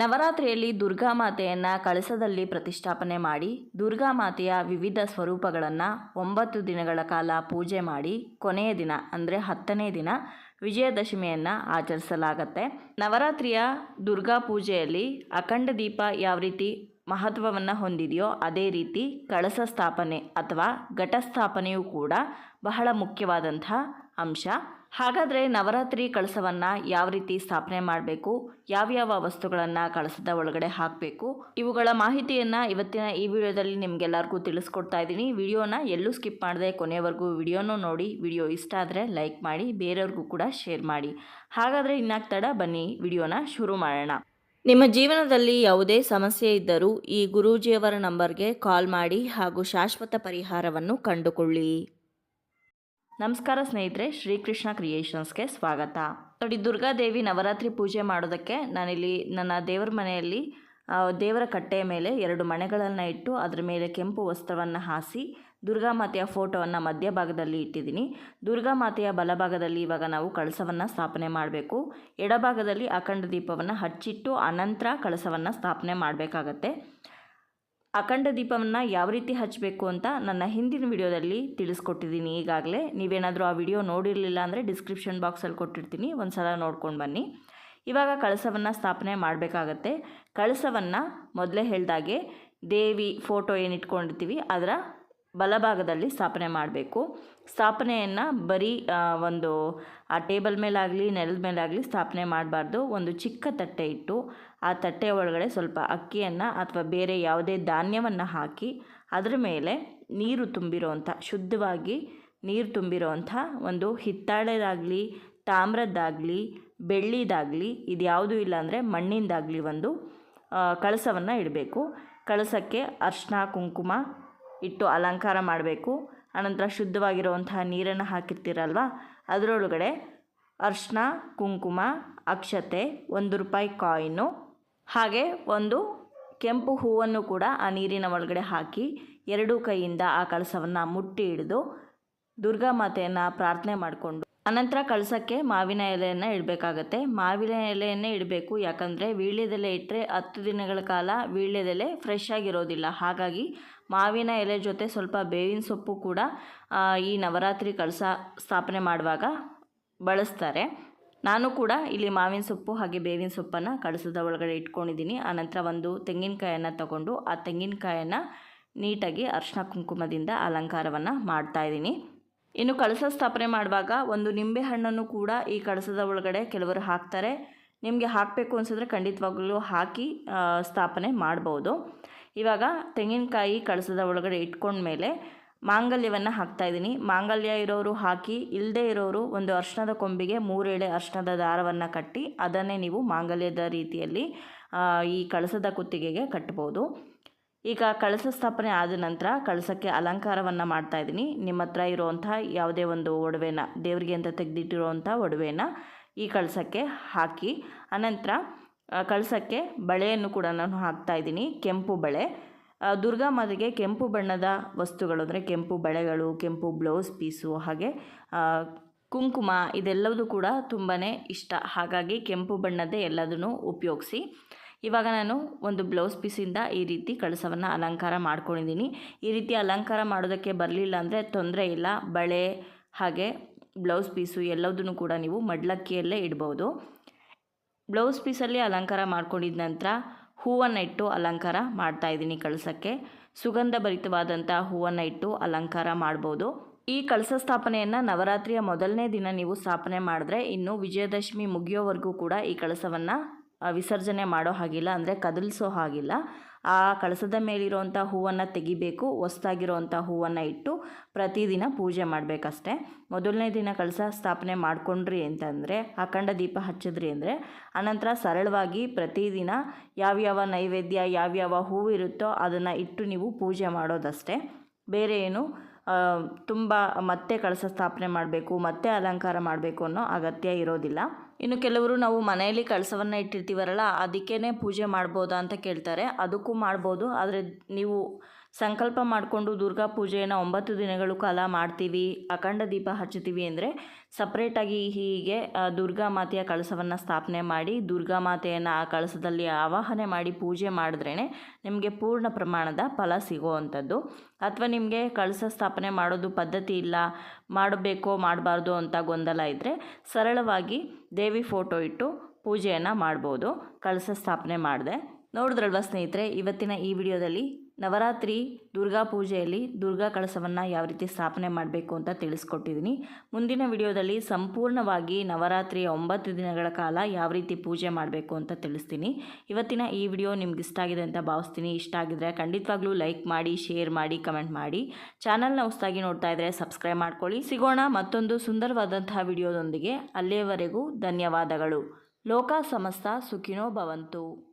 ನವರಾತ್ರಿಯಲ್ಲಿ ದುರ್ಗಾ ಮಾತೆಯನ್ನು ಕಳಸದಲ್ಲಿ ಪ್ರತಿಷ್ಠಾಪನೆ ಮಾಡಿ, ದುರ್ಗಾ ಮಾತೆಯ ವಿವಿಧ ಸ್ವರೂಪಗಳನ್ನು ಒಂಬತ್ತು ದಿನಗಳ ಕಾಲ ಪೂಜೆ ಮಾಡಿ, ಕೊನೆಯ ದಿನ, ಅಂದರೆ ಹತ್ತನೇ ದಿನ ವಿಜಯದಶಮಿಯನ್ನು ಆಚರಿಸಲಾಗತ್ತೆ. ನವರಾತ್ರಿಯ ದುರ್ಗಾ ಪೂಜೆಯಲ್ಲಿ ಅಖಂಡ ದೀಪ ಯಾವ ರೀತಿ ಮಹತ್ವವನ್ನು ಹೊಂದಿದೆಯೋ ಅದೇ ರೀತಿ ಕಳಸ ಸ್ಥಾಪನೆ ಅಥವಾ ಘಟಸ್ಥಾಪನೆಯೂ ಕೂಡ ಬಹಳ ಮುಖ್ಯವಾದಂಥ ಅಂಶ. ಹಾಗಾದರೆ ನವರಾತ್ರಿ ಕಳಸವನ್ನು ಯಾವ ರೀತಿ ಸ್ಥಾಪನೆ ಮಾಡಬೇಕು, ಯಾವ್ಯಾವ ವಸ್ತುಗಳನ್ನು ಕಳಸದ ಒಳಗಡೆ ಹಾಕಬೇಕು, ಇವುಗಳ ಮಾಹಿತಿಯನ್ನು ಇವತ್ತಿನ ಈ ವಿಡಿಯೋದಲ್ಲಿ ನಿಮಗೆಲ್ಲರಿಗೂ ತಿಳಿಸ್ಕೊಡ್ತಾ ಇದ್ದೀನಿ. ವಿಡಿಯೋನ ಎಲ್ಲೂ ಸ್ಕಿಪ್ ಮಾಡದೆ ಕೊನೆಯವರೆಗೂ ವಿಡಿಯೋನೂ ನೋಡಿ, ವಿಡಿಯೋ ಇಷ್ಟ ಆದರೆ ಲೈಕ್ ಮಾಡಿ, ಬೇರೆಯವ್ರಿಗೂ ಕೂಡ ಶೇರ್ ಮಾಡಿ. ಹಾಗಾದರೆ ಇನ್ನಾಗ್ತಡ ಬನ್ನಿ ವಿಡಿಯೋನ ಶುರು ಮಾಡೋಣ. ನಿಮ್ಮ ಜೀವನದಲ್ಲಿ ಯಾವುದೇ ಸಮಸ್ಯೆ ಇದ್ದರೂ ಈ ಗುರೂಜಿಯವರ ನಂಬರ್ಗೆ ಕಾಲ್ ಮಾಡಿ ಹಾಗೂ ಶಾಶ್ವತ ಪರಿಹಾರವನ್ನು ಕಂಡುಕೊಳ್ಳಿ. ನಮಸ್ಕಾರ ಸ್ನೇಹಿತರೆ, ಶ್ರೀಕೃಷ್ಣ ಕ್ರಿಯೇಷನ್ಸ್ಗೆ ಸ್ವಾಗತ. ನೋಡಿ, ದುರ್ಗಾದೇವಿ ನವರಾತ್ರಿ ಪೂಜೆ ಮಾಡೋದಕ್ಕೆ ನಾನಿಲ್ಲಿ ನನ್ನ ದೇವರ ಮನೆಯಲ್ಲಿ ದೇವರ ಕಟ್ಟೆಯ ಮೇಲೆ ಎರಡು ಮಣೆಗಳನ್ನು ಇಟ್ಟು ಅದರ ಮೇಲೆ ಕೆಂಪು ವಸ್ತ್ರವನ್ನು ಹಾಸಿ ದುರ್ಗಾಮಾತೆಯ ಫೋಟೋವನ್ನು ಮಧ್ಯಭಾಗದಲ್ಲಿ ಇಟ್ಟಿದ್ದೀನಿ. ದುರ್ಗಾ ಮಾತೆಯ ಬಲಭಾಗದಲ್ಲಿ ಇವಾಗ ನಾವು ಕಳಸವನ್ನು ಸ್ಥಾಪನೆ ಮಾಡಬೇಕು. ಎಡಭಾಗದಲ್ಲಿ ಅಖಂಡ ದೀಪವನ್ನು ಹಚ್ಚಿಟ್ಟು ಅನಂತರ ಕಳಸವನ್ನು ಸ್ಥಾಪನೆ ಮಾಡಬೇಕಾಗತ್ತೆ. ಅಖಂಡ ದೀಪವನ್ನು ಯಾವ ರೀತಿ ಹಚ್ಚಬೇಕು ಅಂತ ನನ್ನ ಹಿಂದಿನ ವಿಡಿಯೋದಲ್ಲಿ ತಿಳಿಸ್ಕೊಟ್ಟಿದ್ದೀನಿ ಈಗಾಗಲೇ. ನೀವೇನಾದರೂ ಆ ವಿಡಿಯೋ ನೋಡಿರಲಿಲ್ಲ ಅಂದರೆ ಡಿಸ್ಕ್ರಿಪ್ಷನ್ ಬಾಕ್ಸಲ್ಲಿ ಕೊಟ್ಟಿರ್ತೀನಿ. ಒಂದು ಸಲ ನೋಡ್ಕೊಂಡು ಬನ್ನಿ. ಇವಾಗ ಕಳಸವನ್ನು ಸ್ಥಾಪನೆ ಮಾಡಬೇಕಾಗತ್ತೆ. ಕಳಸವನ್ನು ಮೊದಲೇ ಹೇಳ್ದಾಗೆ ದೇವಿ ಫೋಟೋ ಏನು ಇಟ್ಕೊಂಡಿರ್ತೀವಿ ಅದರ ಬಲಭಾಗದಲ್ಲಿ ಸ್ಥಾಪನೆ ಮಾಡಬೇಕು. ಸ್ಥಾಪನೆಯನ್ನು ಬರೀ ಒಂದು, ಆ ಟೇಬಲ್ ಮೇಲಾಗಲಿ, ನೆಲದ ಮೇಲಾಗಲಿ ಸ್ಥಾಪನೆ ಮಾಡಬಾರ್ದು. ಒಂದು ಚಿಕ್ಕ ತಟ್ಟೆ ಇಟ್ಟು, ಆ ತಟ್ಟೆ ಒಳಗಡೆ ಸ್ವಲ್ಪ ಅಕ್ಕಿಯನ್ನು ಅಥವಾ ಬೇರೆ ಯಾವುದೇ ಧಾನ್ಯವನ್ನು ಹಾಕಿ, ಅದರ ಮೇಲೆ ನೀರು ತುಂಬಿರೋವಂಥ, ಶುದ್ಧವಾಗಿ ನೀರು ತುಂಬಿರೋವಂಥ ಒಂದು ಹಿತ್ತಾಳೆದಾಗಲಿ, ತಾಮ್ರದ್ದಾಗಲಿ, ಬೆಳ್ಳಿದಾಗಲಿ, ಇದು ಯಾವುದೂ ಇಲ್ಲ ಅಂದರೆ ಮಣ್ಣಿಂದಾಗಲಿ ಒಂದು ಕಳಸವನ್ನು ಇಡಬೇಕು. ಕಳಸಕ್ಕೆ ಅರ್ಶಿನ ಕುಂಕುಮ ಇಟ್ಟು ಅಲಂಕಾರ ಮಾಡಬೇಕು. ಆನಂತರ ಶುದ್ಧವಾಗಿರುವಂತಹ ನೀರನ್ನು ಹಾಕಿರ್ತೀರಲ್ವ? ಅದರೊಳಗಡೆ ಅರ್ಶಿನ ಕುಂಕುಮ, ಅಕ್ಷತೆ, ಒಂದು ರೂಪಾಯಿ ಕಾಯಿನು, ಹಾಗೆ ಒಂದು ಕೆಂಪು ಹೂವನ್ನು ಕೂಡ ಆ ನೀರಿನ ಒಳಗಡೆ ಹಾಕಿ ಎರಡೂ ಕೈಯಿಂದ ಆ ಕಳಸವನ್ನು ಮುಟ್ಟಿ ಹಿಡಿದು ದುರ್ಗಾ ಮಾತೆಯನ್ನು ಪ್ರಾರ್ಥನೆ ಮಾಡಿಕೊಂಡು, ಅನಂತರ ಕಳಸಕ್ಕೆ ಮಾವಿನ ಎಲೆಯನ್ನು ಇಡಬೇಕಾಗತ್ತೆ. ಮಾವಿನ ಎಲೆಯನ್ನೇ ಇಡಬೇಕು. ಯಾಕಂದರೆ ವೀಳ್ಯದೆಲೆ ಇಟ್ಟರೆ ಹತ್ತು ದಿನಗಳ ಕಾಲ ವೀಳ್ಯದೆಲೆ ಫ್ರೆಶ್ ಆಗಿರೋದಿಲ್ಲ. ಹಾಗಾಗಿ ಮಾವಿನ ಎಲೆ ಜೊತೆ ಸ್ವಲ್ಪ ಬೇವಿನ ಸೊಪ್ಪು ಕೂಡ ಈ ನವರಾತ್ರಿ ಕಳಸ ಸ್ಥಾಪನೆ ಮಾಡುವಾಗ ಬಳಸ್ತಾರೆ. ನಾನು ಕೂಡ ಇಲ್ಲಿ ಮಾವಿನ ಸೊಪ್ಪು ಹಾಗೆ ಬೇವಿನ ಸೊಪ್ಪನ್ನು ಕಳಸದ ಒಳಗಡೆ ಇಟ್ಕೊಂಡಿದ್ದೀನಿ. ಆನಂತರ ಒಂದು ತೆಂಗಿನಕಾಯನ್ನು ತಗೊಂಡು, ಆ ತೆಂಗಿನಕಾಯನ್ನು ನೀಟಾಗಿ ಅರ್ಶಿನ ಕುಂಕುಮದಿಂದ ಅಲಂಕಾರವನ್ನು ಮಾಡ್ತಾ ಇದ್ದೀನಿ. ಇನ್ನು ಕಳಸ ಸ್ಥಾಪನೆ ಮಾಡುವಾಗ ಒಂದು ನಿಂಬೆ ಹಣ್ಣನ್ನು ಕೂಡ ಈ ಕಳಸದ ಒಳಗಡೆ ಕೆಲವರು ಹಾಕ್ತಾರೆ. ನಿಮಗೆ ಹಾಕಬೇಕು ಅನಿಸಿದ್ರೆ ಖಂಡಿತವಾಗಲೂ ಹಾಕಿ ಸ್ಥಾಪನೆ ಮಾಡ್ಬೋದು. ಇವಾಗ ತೆಂಗಿನಕಾಯಿ ಕಳಸದ ಒಳಗಡೆ ಇಟ್ಕೊಂಡ್ಮೇಲೆ ಮಾಂಗಲ್ಯವನ್ನು ಹಾಕ್ತಾಯಿದ್ದೀನಿ ಮಾಂಗಲ್ಯ ಇರೋರು ಹಾಕಿ ಇಲ್ಲದೇ ಇರೋರು ಒಂದು ಅರ್ಶನದ ಕೊಂಬಿಗೆ ಮೂರೆಳೆ ಅರ್ಶನದ ದಾರವನ್ನು ಕಟ್ಟಿ ಅದನ್ನೇ ನೀವು ಮಾಂಗಲ್ಯದ ರೀತಿಯಲ್ಲಿ ಈ ಕಳಸದ ಕುತ್ತಿಗೆಗೆ ಕಟ್ಬೋದು. ಈಗ ಕಳಸ ಸ್ಥಾಪನೆ ಆದ ನಂತರ ಕಳಸಕ್ಕೆ ಅಲಂಕಾರವನ್ನು ಮಾಡ್ತಾ ಇದ್ದೀನಿ. ನಿಮ್ಮ ಹತ್ರ ಇರುವಂಥ ಯಾವುದೇ ಒಂದು ಒಡವೆನ, ದೇವರಿಗೆ ಅಂತ ತೆಗೆದಿಟ್ಟಿರುವಂಥ ಒಡವೆನ ಈ ಕಳಸಕ್ಕೆ ಹಾಕಿ ಅನಂತರ ಕಳಸಕ್ಕೆ ಬಳೆಯನ್ನು ಕೂಡ ನಾನು ಹಾಕ್ತಾ ಇದ್ದೀನಿ. ಕೆಂಪು ಬಳೆ. ದುರ್ಗಾ ಮಾತೆಗೆ ಕೆಂಪು ಬಣ್ಣದ ವಸ್ತುಗಳು ಅಂದರೆ ಕೆಂಪು ಬಳೆಗಳು, ಕೆಂಪು ಬ್ಲೌಸ್ ಪೀಸು ಹಾಗೆ ಕುಂಕುಮ ಇದೆಲ್ಲವೂ ಕೂಡ ತುಂಬಾ ಇಷ್ಟ. ಹಾಗಾಗಿ ಕೆಂಪು ಬಣ್ಣದ್ದೇ ಎಲ್ಲದನ್ನು ಉಪಯೋಗಿಸಿ. ಇವಾಗ ನಾನು ಒಂದು ಬ್ಲೌಸ್ ಪೀಸಿಂದ ಈ ರೀತಿ ಕಳಸವನ್ನು ಅಲಂಕಾರ ಮಾಡ್ಕೊಂಡಿದ್ದೀನಿ. ಈ ರೀತಿ ಅಲಂಕಾರ ಮಾಡೋದಕ್ಕೆ ಬರಲಿಲ್ಲ ಅಂದರೆ ತೊಂದರೆ ಇಲ್ಲ. ಬಳೆ ಹಾಗೆ ಬ್ಲೌಸ್ ಪೀಸು ಎಲ್ಲದನ್ನು ಕೂಡ ನೀವು ಮಡ್ಲಕ್ಕಿಯಲ್ಲೇ ಇಡ್ಬೋದು. ಬ್ಲೌಸ್ ಪೀಸಲ್ಲಿ ಅಲಂಕಾರ ಮಾಡ್ಕೊಂಡಿದ ನಂತರ ಹೂವನ್ನು ಇಟ್ಟು ಅಲಂಕಾರ ಮಾಡ್ತಾ ಇದ್ದೀನಿ ಕಳಸಕ್ಕೆ. ಸುಗಂಧ ಭರಿತವಾದಂಥ ಹೂವನ್ನು ಇಟ್ಟು ಅಲಂಕಾರ ಮಾಡ್ಬೋದು. ಈ ಕಳಸ ಸ್ಥಾಪನೆಯನ್ನು ನವರಾತ್ರಿಯ ಮೊದಲನೇ ದಿನ ನೀವು ಸ್ಥಾಪನೆ ಮಾಡಿದ್ರೆ ಇನ್ನು ವಿಜಯದಶಮಿ ಮುಗಿಯೋವರೆಗೂ ಕೂಡ ಈ ಕಳಸವನ್ನು ವಿಸರ್ಜನೆ ಮಾಡೋ ಹಾಗಿಲ್ಲ, ಅಂದರೆ ಕದಲಿಸೋ ಹಾಗಿಲ್ಲ. ಆ ಕಳಸದ ಮೇಲಿರುವಂಥ ಹೂವನ್ನು ತೆಗಿಬೇಕು ಹೊಸ್ದಾಗಿರುವಂಥ ಹೂವನ್ನು ಇಟ್ಟು ಪ್ರತಿದಿನ ಪೂಜೆ ಮಾಡಬೇಕಷ್ಟೆ. ಮೊದಲನೇ ದಿನ ಕಳಸ ಸ್ಥಾಪನೆ ಮಾಡಿಕೊಂಡ್ರಿ ಅಂತಂದರೆ, ಅಖಂಡ ದೀಪ ಹಚ್ಚಿದ್ರಿ ಅಂದರೆ, ಅನಂತರ ಸರಳವಾಗಿ ಪ್ರತಿದಿನ ಯಾವ್ಯಾವ ನೈವೇದ್ಯ, ಯಾವ್ಯಾವ ಹೂವು ಇರುತ್ತೋ ಅದನ್ನು ಇಟ್ಟು ನೀವು ಪೂಜೆ ಮಾಡೋದಷ್ಟೇ. ಬೇರೆ ಏನು ತುಂಬ ಮತ್ತೆ ಕಳಸ ಸ್ಥಾಪನೆ ಮಾಡಬೇಕು, ಮತ್ತೆ ಅಲಂಕಾರ ಮಾಡಬೇಕು ಅನ್ನೋ ಅಗತ್ಯ ಇರೋದಿಲ್ಲ. ಇನ್ನು ಕೆಲವರು ನಾವು ಮನೆಯಲ್ಲಿ ಕಳಸವನ್ನು ಇಟ್ಟಿರ್ತೀವರಲ್ಲ ಅದಕ್ಕೇ ಪೂಜೆ ಮಾಡ್ಬೋದಾ ಅಂತ ಕೇಳ್ತಾರೆ. ಅದಕ್ಕೂ ಮಾಡ್ಬೋದು, ಆದರೆ ನೀವು ಸಂಕಲ್ಪ ಮಾಡಿಕೊಂಡು ದುರ್ಗಾ ಪೂಜೆಯನ್ನು ಒಂಬತ್ತು ದಿನಗಳು ಕಾಲ ಮಾಡ್ತೀವಿ. ಅಖಂಡ ದೀಪ ಹಚ್ಚುತ್ತೀವಿ ಅಂದರೆ ಸಪ್ರೇಟಾಗಿ ಹೀಗೆ ದುರ್ಗಾ ಮಾತೆಯ ಕಳಸವನ್ನು ಸ್ಥಾಪನೆ ಮಾಡಿ, ದುರ್ಗಾ ಮಾತೆಯನ್ನು ಆ ಕಳಸದಲ್ಲಿ ಆವಾಹನೆ ಮಾಡಿ ಪೂಜೆ ಮಾಡಿದ್ರೇ ನಿಮಗೆ ಪೂರ್ಣ ಪ್ರಮಾಣದ ಫಲ ಸಿಗುವಂಥದ್ದು. ಅಥವಾ ನಿಮಗೆ ಕಳಸ ಸ್ಥಾಪನೆ ಮಾಡೋದು ಪದ್ಧತಿ ಇಲ್ಲ, ಮಾಡಬೇಕೋ, ಮಾಡಬಾರ್ದು ಅಂತ ಗೊಂದಲ ಇದ್ದರೆ ಸರಳವಾಗಿ ದೇವಿ ಫೋಟೋ ಇಟ್ಟು ಪೂಜೆಯನ್ನು ಮಾಡ್ಬೋದು. ಕಳಸ ಸ್ಥಾಪನೆ ಮಾಡಿದೆ. ನೋಡಿದ್ರಲ್ವ ಸ್ನೇಹಿತರೆ, ಇವತ್ತಿನ ಈ ವಿಡಿಯೋದಲ್ಲಿ ನವರಾತ್ರಿ, ದುರ್ಗಾ ಪೂಜೆಯಲ್ಲಿ ದುರ್ಗಾ ಕಳಸವನ್ನು ಯಾವ ರೀತಿ ಸ್ಥಾಪನೆ ಮಾಡಬೇಕು ಅಂತ ತಿಳಿಸ್ಕೊಟ್ಟಿದ್ದೀನಿ ಮುಂದಿನ ವಿಡಿಯೋದಲ್ಲಿ ಸಂಪೂರ್ಣವಾಗಿ ನವರಾತ್ರಿಯ ಒಂಬತ್ತು ದಿನಗಳ ಕಾಲ ಯಾವ ರೀತಿ ಪೂಜೆ ಮಾಡಬೇಕು ಅಂತ ತಿಳಿಸ್ತೀನಿ. ಇವತ್ತಿನ ಈ ವಿಡಿಯೋ ನಿಮ್ಗೆ ಇಷ್ಟ ಆಗಿದೆ ಅಂತ ಭಾವಿಸ್ತೀನಿ. ಇಷ್ಟ ಆಗಿದ್ರೆ ಖಂಡಿತವಾಗ್ಲೂ ಲೈಕ್ ಮಾಡಿ, ಶೇರ್ ಮಾಡಿ, ಕಮೆಂಟ್ ಮಾಡಿ. ಚಾನಲ್ನ ಹೊಸದಾಗಿ ನೋಡ್ತಾ ಇದ್ದರೆ ಸಬ್ಸ್ಕ್ರೈಬ್ ಮಾಡ್ಕೊಳ್ಳಿ. ಸಿಗೋಣ ಮತ್ತೊಂದು ಸುಂದರವಾದಂತಹ ವಿಡಿಯೋದೊಂದಿಗೆ. ಅಲ್ಲಿಯವರೆಗೂ ಧನ್ಯವಾದಗಳು. ಲೋಕ ಸಮಸ್ತ ಸುಖಿನೋ ಭವಂತು.